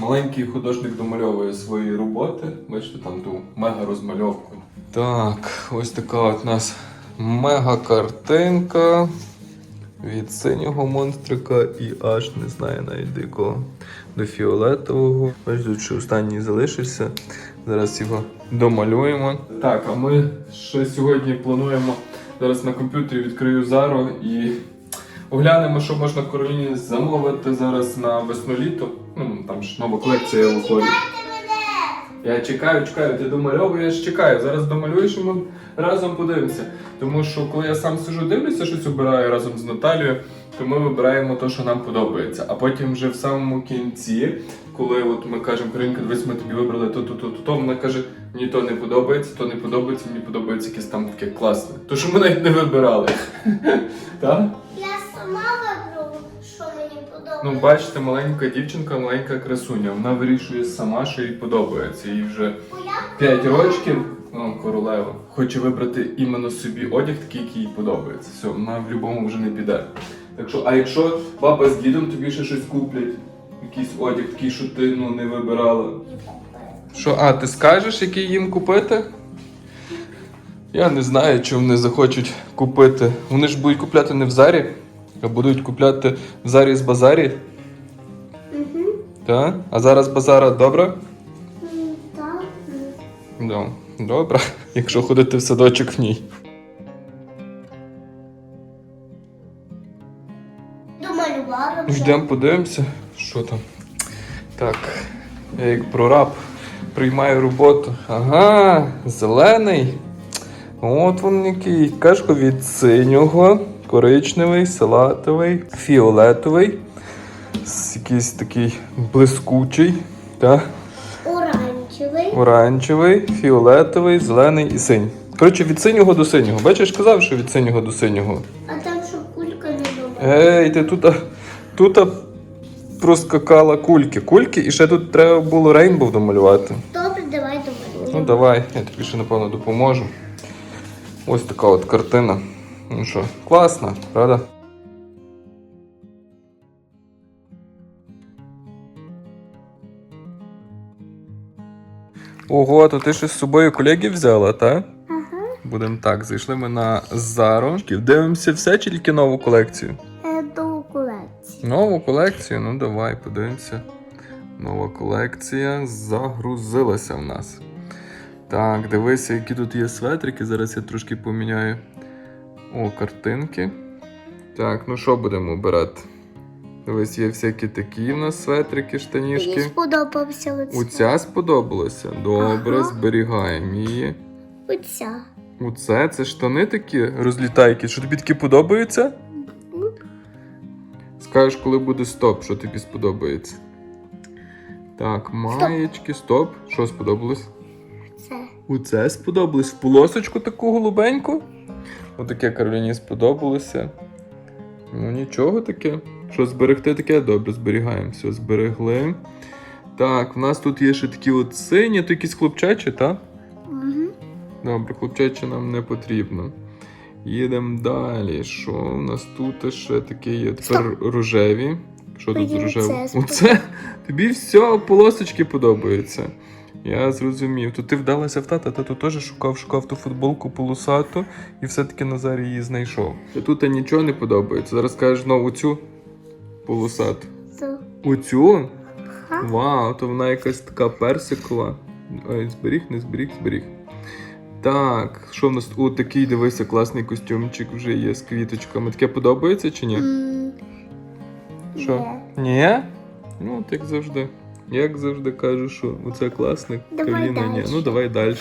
маленький художник домальовує свої роботи. Бачите, там ту мега розмальовку. Так, ось така от нас мега картинка від синього монстрика і аж не знаю навіть до якого. До фіолетового. Тут ще останній залишився. Зараз його домалюємо. Так, а ми ще сьогодні плануємо зараз на комп'ютері відкрию Зару і оглянемо, що можна в Кароліні замовити зараз на весну-літо. Ну, там ж нова колекція виходить. Я чекаю, чекаю, ти домальовуєш, чекаю. Зараз домалюєш і ми разом подивимося. Тому що коли я сам сижу, дивлюся, щось обираю разом з Наталією, то ми вибираємо те, що нам подобається. А потім вже в самому кінці, коли от ми кажемо, Каринка, дивись, ми тобі вибрали то, то, то, то, то, вона каже, мені то не подобається, то не подобається, мені подобається якесь там таке класне. То, що ми навіть не вибирали. Так? Я сама вибрала, що мені подобається. Ну, бачите, маленька дівчинка, маленька красуня. Вона вирішує сама, що їй подобається. Їй вже 5 років, ну, королева, хоче вибрати іменно собі одяг, такий, який їй подобається. Все, вона в будь-якому вже не піде. Так що, а якщо баба з дідом тобі ще щось куплять, якийсь одяг такий, що ти ну, не вибирала. Що, а ти скажеш, який їм купити? Я не знаю, чи вони захочуть купити. Вони ж будуть купляти не в зарі, а будуть купляти в зарі з базарі. Угу. Так? А зараз базара добре? Так. Да. Добре, якщо ходити в садочок в ній. Домалювала. Йдемо подивимося, що там. Так, я як прораб приймаю роботу. Ага, зелений. От він який. Кашко від синього, коричневий, салатовий, фіолетовий, якийсь такий блискучий, та, Оранжевий. оранжевий, фіолетовий, зелений і синій. Коротше, від синього до синього. Бачиш, казав, що від синього до синього. А там що кулька не добра. Ей, ти тут, тут проскакала кульки. Кульки, і ще тут треба було рейнбоw домалювати. Добре, давай домалюємо. Ну давай, я тобі ще напевно допоможу. Ось така от картина. Ну що, класна, правда? Ого, то ти ще з собою колеги взяла, так? Ага. Будемо так, зайшли ми на Зару. Дивимося все чи тільки нову колекцію? Е, До колекції. Нову колекцію? Ну давай, подивимося. Нова колекція загрузилася в нас. Так, дивися, які тут є светрики. Зараз я трошки поміняю. О, картинки. Так, ну що будемо обирати? Дивись, є всякі такі в нас светрики, Мені штанішки. сподобався оця. Оця сподобалася. Добре, Ага. зберігаємо її. Оця. Оце, це штани такі розлітайки. Що тобі такі подобаються? Ну. Скажеш, коли буде стоп, що тобі сподобається. Так, маєчки, стоп. Що сподобалось? Це. Оце сподобалось. В полосочку таку голубеньку. Отаке Кароліні сподобалося. Ну нічого таке. Що зберегти таке? Добре, зберігаємо. Все, зберегли. Так, в нас тут є ще такі от сині, то якісь хлопчачі, так? Угу. Добре, хлопчачі нам не потрібно. Їдемо далі. Що у нас тут ще таке є? Тепер рожеві. Що тут з рожевим? Оце тобі все полосочки подобаються. Я зрозумів. То ти вдалася в тата, тато теж шукав, шукав ту футболку полосату і все-таки Назар її знайшов. Тут нічого не подобається. Зараз кажеш знову цю полосату. Це. Оцю? Ага. Вау, то вона якась така персикова. Ой, зберіг, не зберіг, зберіг. Так, що в нас? О, такий, дивися, класний костюмчик вже є з квіточками. Таке подобається чи ні? Що? ні. Ну, от як завжди. Як завжди кажу, що оце класне, ні. Ну давай далі.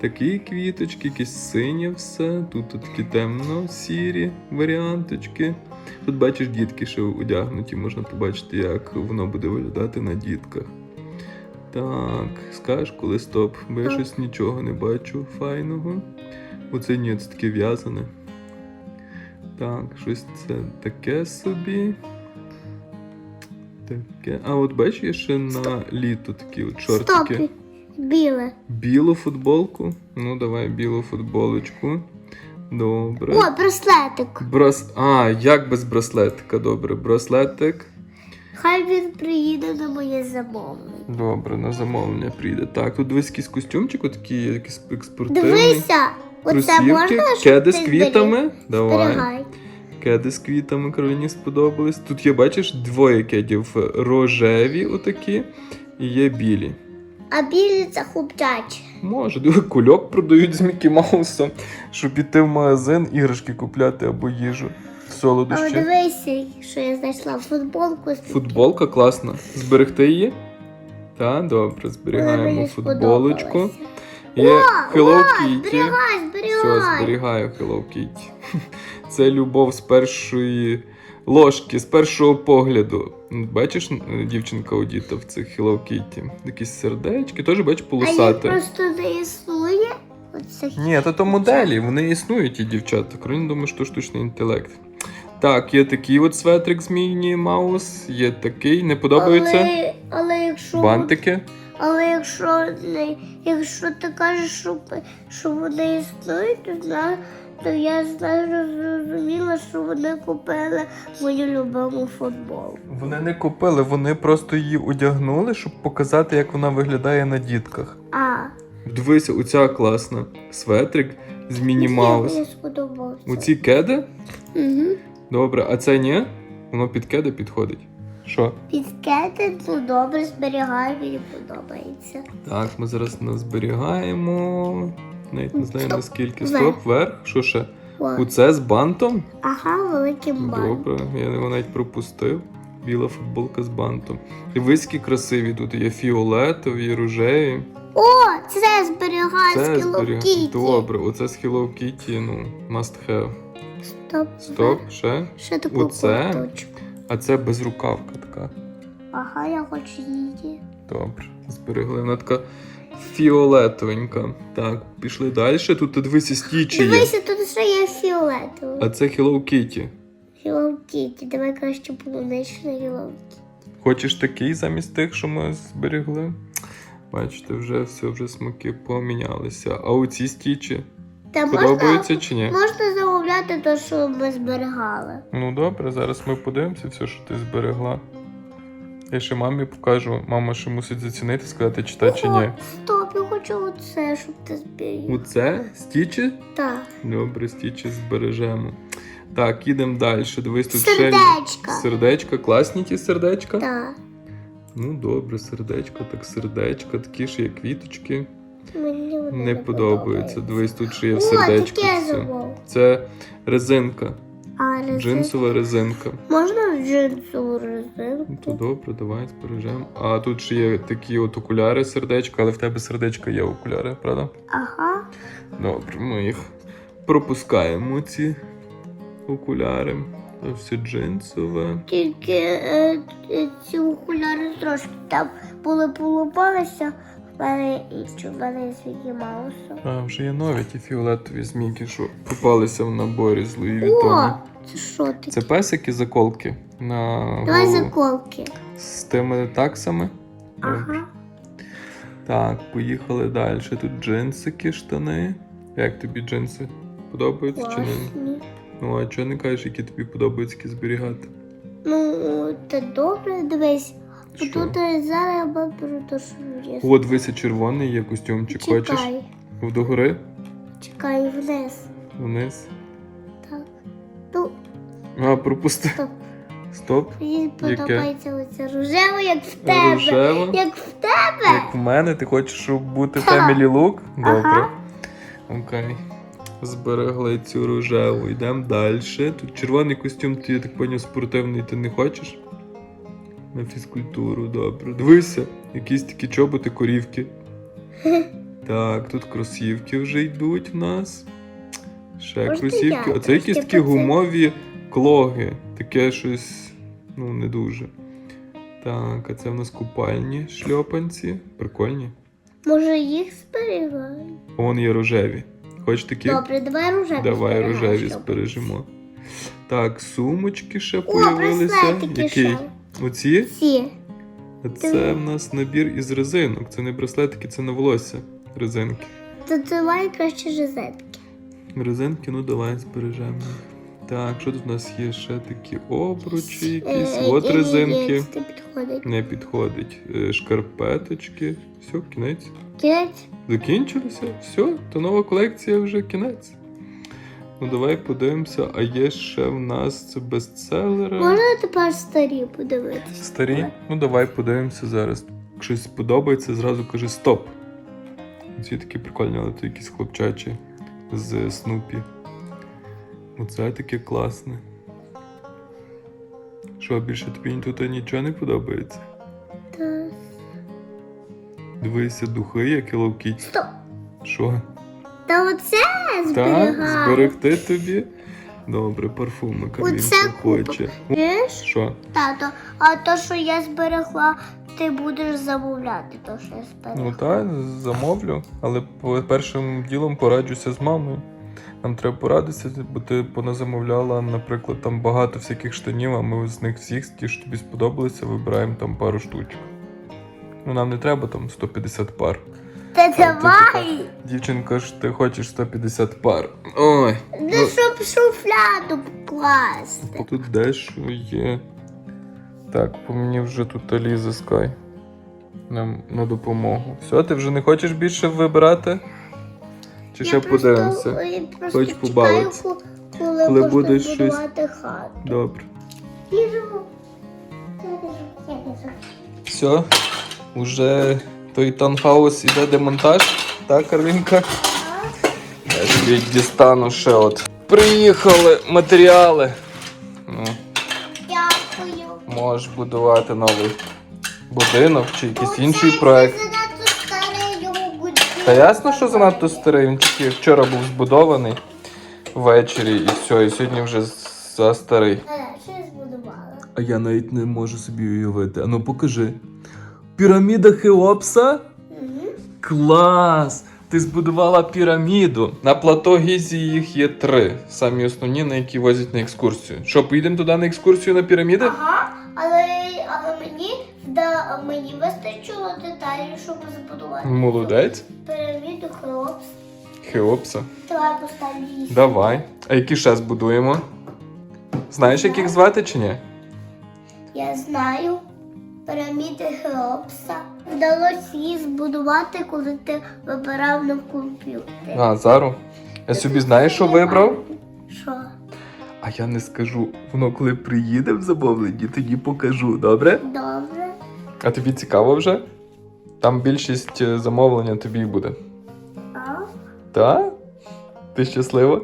Такі квіточки, якісь синє все. Тут такі темно-сірі варіанточки. Тут бачиш, дітки ще одягнуті, можна побачити, як воно буде виглядати на дітках. Так, скажеш, коли стоп, бо я щось нічого не бачу файного. Оце ні, це таке в'язане. Так, щось це таке собі. Таке. А от бачиш, є ще на літо такі от шортики. Стоп. Біле. Білу футболку. Ну, давай білу футболочку. Добре. О, браслетик. Брас... А, як без браслетика, добре. Браслетик. Хай він приїде на моє замовлення. Добре, на замовлення прийде. Так, тут дивись якийсь костюмчик, отакий якийсь спортивний. Дивися, оце Кросівки, можна, кеди з квітами. Давай. Зберігай? Кеди з квітами Кароліні сподобались. Тут є, бачиш, двоє кедів рожеві отакі і є білі. А білі це хлопчачі. Може, кульок продають з Мікі Маусом, щоб піти в магазин, іграшки купляти або їжу. Але Солодощі. дивися, що я знайшла футболку. Футболка класна. Зберегти її? Так, добре, зберігаємо футболочку. Є Hello Kitty. зберігай, Все, зберігаю Hello Kitty. Це любов з першої ложки, з першого погляду. Бачиш, е, дівчинка одіта в цих Hello Kitty. Якісь сердечки, теж бач А їх просто не існує. Оце Ні, то то моделі, вони існують, ті дівчата. Крім думаю, що штучний інтелект. Так, є такий от светрик з Міні Маус, є такий, не подобається. Але, але якщо Бантики. але якщо якщо ти кажеш, що, що вони існують, то то я знаю, зрозуміла, що вони купили мою любиму футболку. Вони не купили, вони просто її одягнули, щоб показати, як вона виглядає на дітках. А, Дивися, оця класна. Светрик з Міні Маус. Мені сподобався. Оці кеди? Угу. Добре, а це ні? Воно під кеди підходить. Що? Підкети, ну добре, зберігаю, мені подобається. Так, ми зараз не зберігаємо. Навіть не знаю Стоп. наскільки. Вверх. Стоп, вверх. Що ще? О, Оце з бантом? ага, великим бантом. Добре, я його навіть пропустив. Біла футболка з бантом. Дивись, які красиві тут є фіолетові, рожеві. О, це зберігаю Це з Hello зберіг... Kitty. Добре, оце з Hello Kitty, ну, must have. Стоп, Стоп, ще. Ще таку Оце? А це безрукавка така. Ага, я хочу її. Добре, зберегли. Вона така фіолетовенька. Так, пішли далі. Тут дивися стічі є. Дивися, тут ще є фіолетовий. А це Hello Kitty. Hello Kitty. Давай краще полуничний Hello Kitty. Хочеш такий замість тих, що ми зберегли? Бачите, вже все, вже смаки помінялися. А оці стічі Та подобаються можна, чи ні? можна замовляти те, що ми зберігали. Ну добре, зараз ми подивимося все, що ти зберегла. Я ще мамі покажу. Мама ще мусить зацінити, сказати, чи та чи ні. Стоп, я хочу оце, щоб ти зберіг. Оце стічі? Так. Добре, стічі збережемо. Так, їдемо далі. Дивись, тут ще Сердечка. сердечка. Класні ті сердечка? Так. Ну добре, сердечко, так сердечко, такі ж є квіточки. Мені вони Не подобаються. Дивись, тут ще є в О, сердечку. таке все. замов. Це резинка, А резин... джинсова резинка. Можна джинсову резинку? То добре, давай збережемо. А тут ще є такі от окуляри сердечка, але в тебе сердечка є окуляри, правда? Ага. Добре, ми їх пропускаємо, ці окуляри. Це все джинсове. Тільки е, е, ці окуляри трошки там були полупалися, в мене інші, в мене з Мікі Маусом. А, вже є нові ті фіолетові змійки, що попалися в наборі з Луї О, це що таке? Це песики заколки на Давай голову. заколки. з тими таксами. Ага. Так, поїхали далі. Тут джинсики, штани. Як тобі джинси? Подобаються чи ні? Класні. Ну, а чого не кажеш, які тобі подобаються які зберігати? Ну, це добре, дивись. Що? Тут зараз є. О, дивися, червоний є костюмчик. Хочеш? Чекай, Вдогори? чекай вниз. Вниз. Так. Ну, А, пропусти. стоп. Стоп. Мені подобається оце рожеве, як в тебе. Рожева. Як в тебе. Як в мене, ти хочеш, щоб бути. Family Look? Добре. Ага. Окей. Зберегли цю рожеву. Йдемо далі. Тут червоний костюм, ти, я так поняв, спортивний ти не хочеш? На фізкультуру, добре. Дивися, якісь такі чоботи корівки. Так, тут кросівки вже йдуть в нас. Ще кросівки. А це якісь такі гумові клоги. Таке щось, ну, не дуже. Так, а це в нас купальні шльопанці. Прикольні. Може їх зберігаю? Вон є рожеві. Хочеш такі? Добре, давай рожеві. Давай рожеві збережемо. Так, сумочки ще О, появилися. Який? Оці? Ці. Це в нас набір із резинок. Це не браслетики, це на волосся. Резинки. То давай краще розетки. Резинки, ну давай збережемо. Так, що тут у нас є ще такі обручі, якісь, Е, от резинки. це підходить. Не підходить. Е, Шкарпеточки. Все, кінець. Кінець? Закінчилося? Все, то нова колекція вже кінець. Ну давай подивимося, а є ще в нас це бестселери. Можна тепер старі подивитися? Старі? Ну давай подивимося зараз. Якщо щось сподобається, зразу кажи стоп. Ці такі прикольні, але то якісь хлопчачі з Снупі. Оце таке класне. Що, більше тобі тут нічого не подобається? Так. Дивися, духи, як Hello Kitty. Стоп. Що? Та оце Так, зберегти тобі. Добре, парфуми Камінка хоче. Що? тато, а то, що я зберегла, ти будеш замовляти то, що я зберегла. Ну так, замовлю, але першим ділом пораджуся з мамою. Нам треба порадитися, бо ти поназамовляла, наприклад, там багато всяких штанів, а ми з них всіх, ті, що тобі сподобалися, вибираємо там пару штучок. Ну, нам не треба там 150 пар. Та давай! Дівчинка ж ти хочеш 150 пар. Ой. Ну, ну, щоб шуфляду покласти. Тут дещо є. Так, по мені вже тут Аліза Скай. Нам на допомогу. Все, ти вже не хочеш більше вибирати? Чи ще подивимося? Хоч побавитися. коли, Коли можна буде щось. хату. Добре. Біжу. Все, уже той таунхаус іде демонтаж, так, Карвінка? Я тобі дістану ще от. Приїхали матеріали. Ну, Дякую. можеш будувати новий будинок чи якийсь інший проект. Та ясно, що занадто старий, він тільки вчора був збудований ввечері і все, і сьогодні вже за старий. Е, Що я збудувала? А я навіть не можу собі уявити. Ану покажи. Піраміда Хеопса? Мгм. Клас! Ти збудувала піраміду. На плато Гізі їх є три. Самі основні, на які возять на екскурсію. Що, поїдемо туди на екскурсію на піраміди? Ага, мені вистачило деталей, щоб збудувати. Молодець. Піраміду Хеопс. Хеопса. Давай поставлю її. Давай. А які ще збудуємо? Знаєш, як їх звати чи ні? Я знаю піраміди Хеопса. Вдалося її збудувати, коли ти вибирав на комп'ютері. А, Зару. Я собі знаєш, що вибрав? Що? А я не скажу. Воно коли приїде в замовленні, тоді покажу, добре? Добре. А тобі цікаво вже? Там більшість е, замовлення тобі буде. А? Так? Ти щаслива?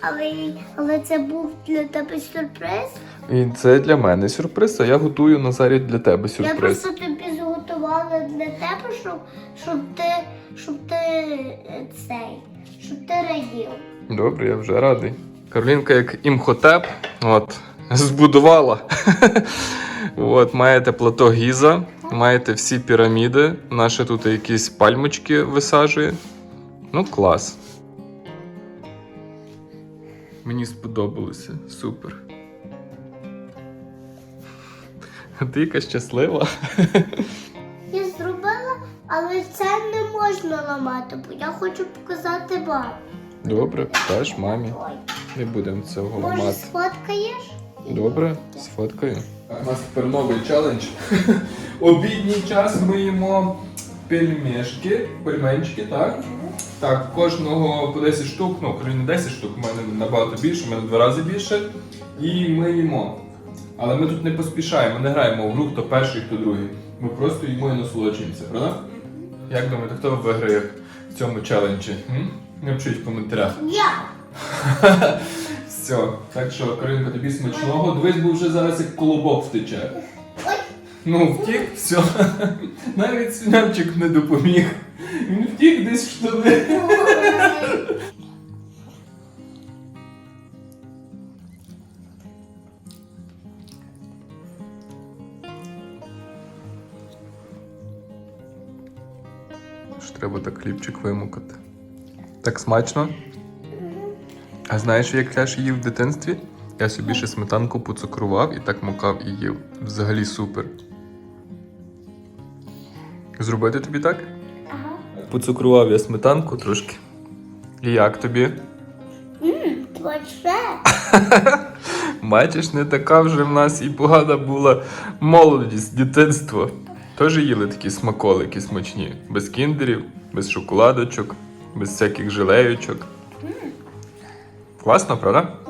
Але, але це був для тебе сюрприз. І це для мене сюрприз, а я готую Назарі для тебе сюрприз. Я просто тобі зготувала для тебе, щоб, щоб ти, щоб ти е, цей, щоб ти радів. Добре, я вже радий. Каролінка, як імхотеп, от, збудувала. От, маєте плато Гіза, маєте всі піраміди. Наша тут якісь пальмочки висаджує. Ну, клас. Мені сподобалося. Супер. Ти яка щаслива. Я зробила, але це не можна ламати, бо я хочу показати вам. Добре, покаж мамі. Не будемо цього Може, ламати. сфоткаєш? Добре, сфоткаю. У нас тепер новий челендж. Обідній час ми їмо пельмешки, пельменчики, так? Так, кожного по 10 штук, ну, не 10 штук, у мене набагато більше, у мене в два рази більше. І ми їмо. Але ми тут не поспішаємо, не граємо в гру, хто перший, хто другий. Ми просто їмо і насолоджуємося, правда? Як думаєте, хто виграє в цьому челенджі? М? Напишіть в коментарях. Я. Все, так що, Каринка, тобі смачного. Дивись, бо вже зараз як колобок втече. Ну, втік, все. Навіть свинявчик не допоміг. Він втік десь в штани. Треба так хлібчик вимукати. Так смачно. А знаєш, як я ж їв в дитинстві? Я собі ще сметанку поцукрував і так мукав і їв. Взагалі супер. Зробити тобі так? Ага. Поцукрував я сметанку трошки. І як тобі? Ммм, твоє. Бачиш, не така вже в нас і погана була молодість, дитинство. Теж їли такі смаколики смачні, без кіндерів, без шоколадочок, без всяких жилеючок. Класно, правда?